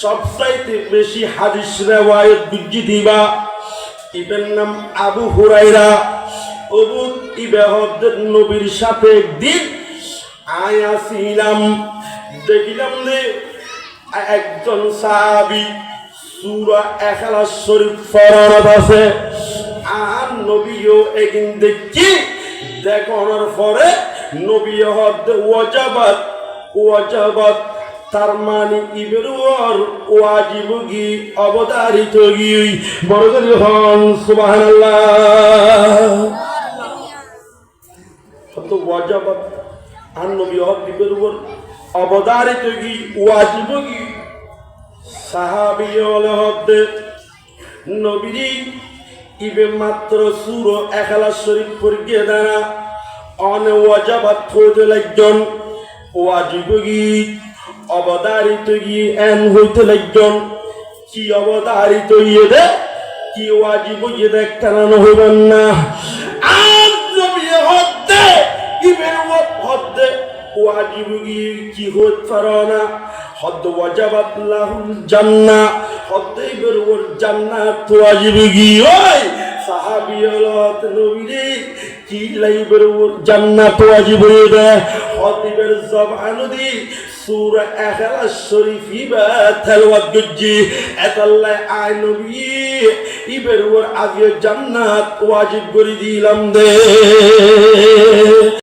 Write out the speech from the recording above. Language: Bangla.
সবচাইতে বেশি হাদিস রেওয়ায়ত বুঝি দিবা, ইবের নাম আবু হুরাইরা অবু ইবাহদের নবীর সাথে একদিন আয় আসিলাম দেখিলাম যে একজন সাহাবি সুরা এখালাস শরীফ ফরানত আছে আর নবীও একদিন দেখি দেখানোর পরে নবী হদ ওয়াজাবাত ওয়াজাবাত তার মানে ইবেরুয়ার ওয়াজিব গি অবতারিত গি বড় করে হন সুবহানাল্লাহ। তো ওয়াজাবাত। আর নবী হদ ইবেরুয়ার অবতারিত গি ওয়াজিব গি সাহাবিয়ল হদ্দে নবীজি ইবে মাত্র সুর একালা শরীফ পরিকে দাঁড়া অন ওয়াজাবাত হইতে লাগজন ওয়াজিব গি অবতারিত গি এন হইতে লাগজন। কি অবতারিত ইয়ে দে? কি ওয়াজিব ইয়ে দেখ টানানো হইবেন না। আজ নবী হদ্দে, ইবের হদ্দে। ওয়াজিব গি কি হইত পারো হদ্দ ওয়াজাবাত লাহুল জান্নাহ হদ্দ ইবের ওর জান্নাত ওয়াজিব গি ওই সাহাবিয়লত নবীরে কি লাইবের ওর জান্নাত ওয়াজিব দে? হদ্দ ইবের জবান দি সূরা এখলাস শরীফি বা তেলাওয়াত গজ্জি এতাল্লাই আয় নবী, ইবের ওর আগে জান্নাত ওয়াজিব করে দিলাম দে